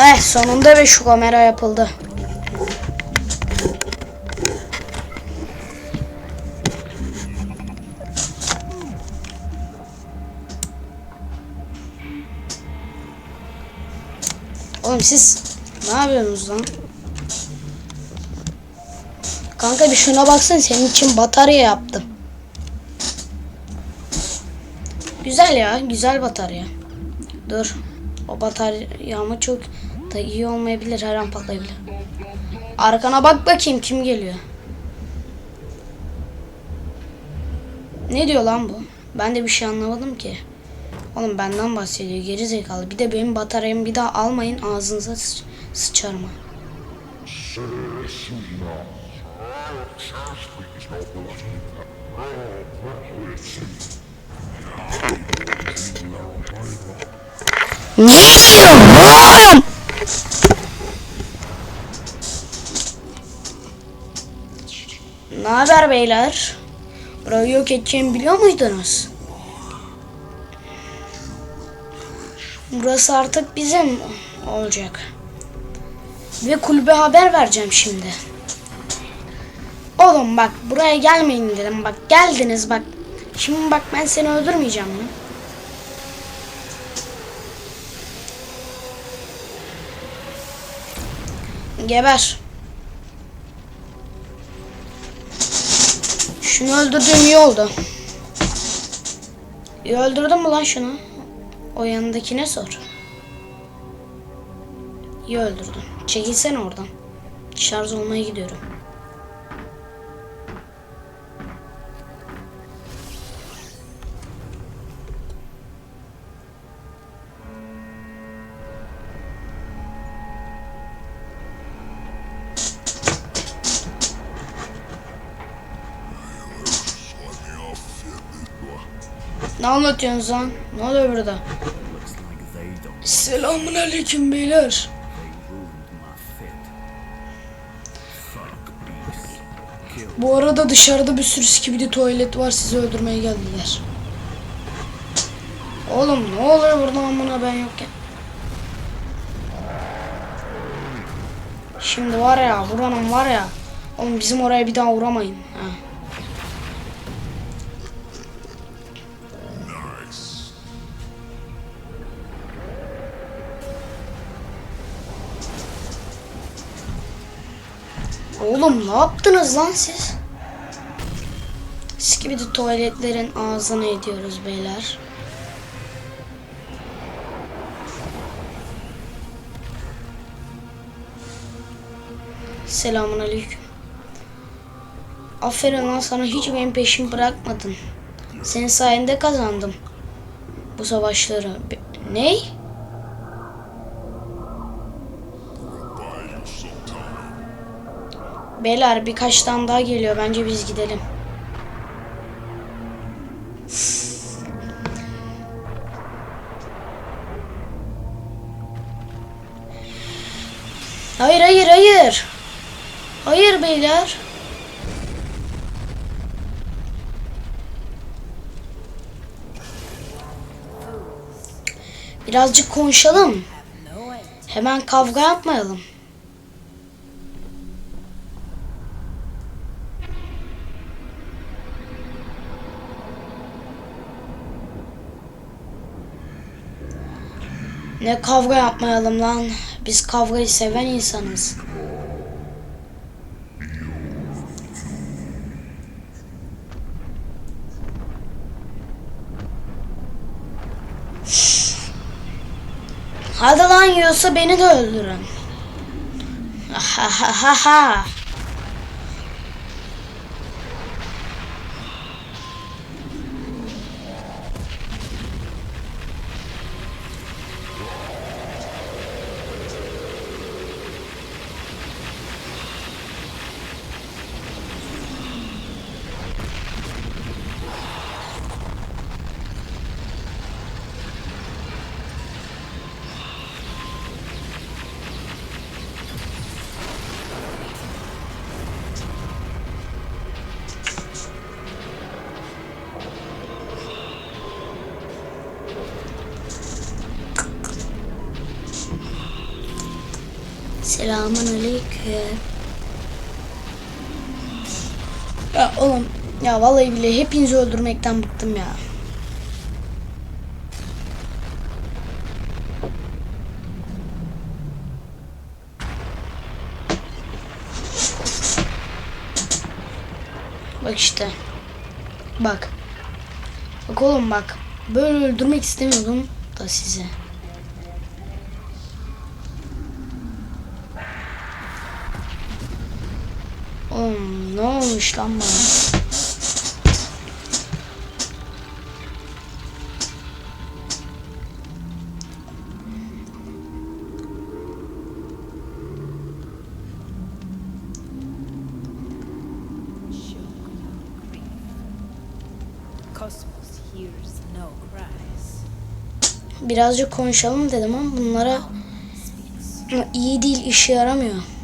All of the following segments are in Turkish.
Eh sonunda ve şu kamera yapıldı. Oğlum siz ne yapıyorsunuz lan? Kanka bir şuna baksana senin için batarya yaptım. Güzel ya, güzel batarya. Dur. O bataryamı çok da iyi olmayabilir, her an patlayabilir. Arkana bak bakayım kim geliyor. Ne diyor lan bu? Ben de bir şey anlamadım ki. Oğlum benden bahsediyor geri zekalı. Bir de benim bataryamı bir daha almayın ağzınıza sı- sıçarım ha. Ne oğlum? Ne haber beyler? Burayı yok edeceğimi biliyor muydunuz? Burası artık bizim olacak. Ve kulübe haber vereceğim şimdi. Oğlum bak buraya gelmeyin dedim. Bak geldiniz bak. Şimdi bak ben seni öldürmeyeceğim mi? Geber. Şunu öldürdüğüm iyi oldu. İyi öldürdün mü lan şunu? O yanındakine sor. İyi öldürdün. Çekilsene oradan. Şarj olmaya gidiyorum. Anlatıyorsunuz lan? Ne oluyor burada? Selamun aleyküm beyler. Bu arada dışarıda bir sürü skibidi tuvalet var sizi öldürmeye geldiler. Oğlum ne oluyor burada amına ben yokken? Şimdi var ya buranın var ya. Oğlum bizim oraya bir daha uğramayın. Ha. Oğlum ne yaptınız lan siz? Skibidi tuvaletlerin ağzını ediyoruz beyler. Selamun aleyküm. Aferin lan sana hiç benim peşimi bırakmadın. Senin sayende kazandım. Bu savaşları. Be- Ney? Beyler birkaç tane daha geliyor. Bence biz gidelim. Hayır hayır hayır. Hayır beyler. Birazcık konuşalım. Hemen kavga yapmayalım. Ne kavga yapmayalım lan. Biz kavgayı seven insanız. Hadi lan yiyorsa beni de öldürün. Ha ha ha ha. Selamun aleyküm. Ya oğlum ya vallahi bile hepinizi öldürmekten bıktım ya. Bak işte. Bak. Bak oğlum bak. Böyle öldürmek istemiyordum da size. Oğlum ne olmuş lan bana? Birazcık konuşalım dedim ama bunlara iyi değil işe yaramıyor.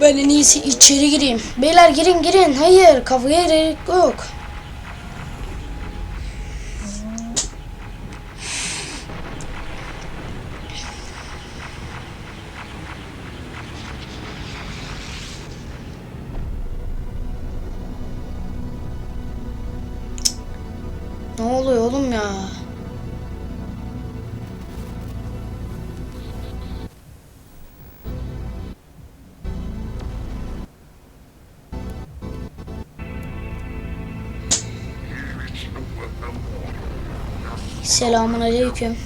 Ben en iyisi içeri gireyim. Beyler girin girin. Hayır kafaya gerek yok. Ne oluyor oğlum ya? Selamun aleyküm.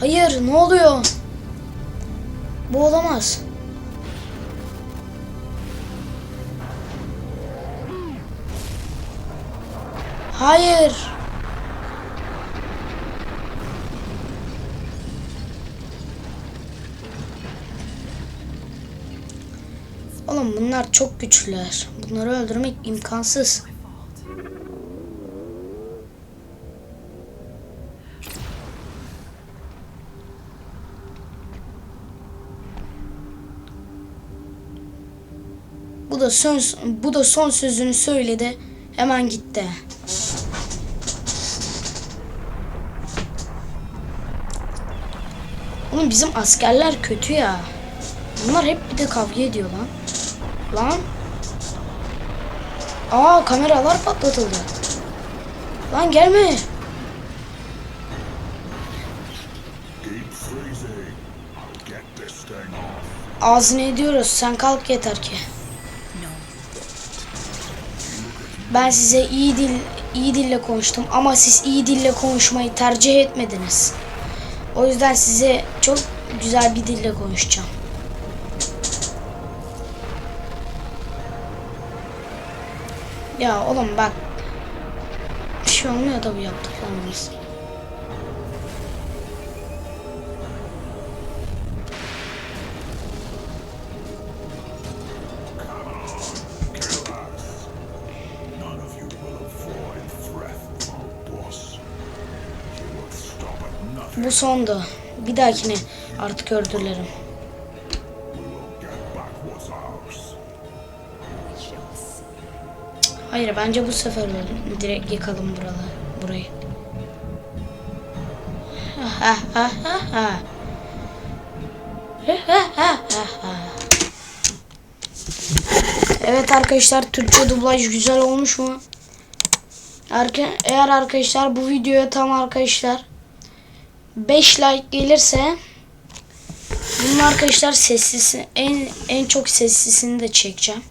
Hayır, ne oluyor? Bu olamaz. Hayır. Oğlum bunlar çok güçlüler. Bunları öldürmek imkansız. Bu da son bu da son sözünü söyledi. Hemen gitti. Oğlum bizim askerler kötü ya. Bunlar hep bir de kavga ediyor lan. Lan. Aa kameralar patlatıldı. Lan gelme. Ağzını ediyoruz. Sen kalk yeter ki. Ben size iyi dil iyi dille konuştum ama siz iyi dille konuşmayı tercih etmediniz. O yüzden size çok güzel bir dille konuşacağım. Ya oğlum bak. Bir şey olmuyor da bu yaptıklarımız. Bu sondu. Bir dahakine artık öldürürüm. Hayır bence bu sefer. Direkt yıkalım buraları, burayı. Evet arkadaşlar Türkçe dublaj güzel olmuş mu? Eğer arkadaşlar bu videoya tam arkadaşlar 5 like gelirse bunun arkadaşlar sessiz en en çok sessizini de çekeceğim.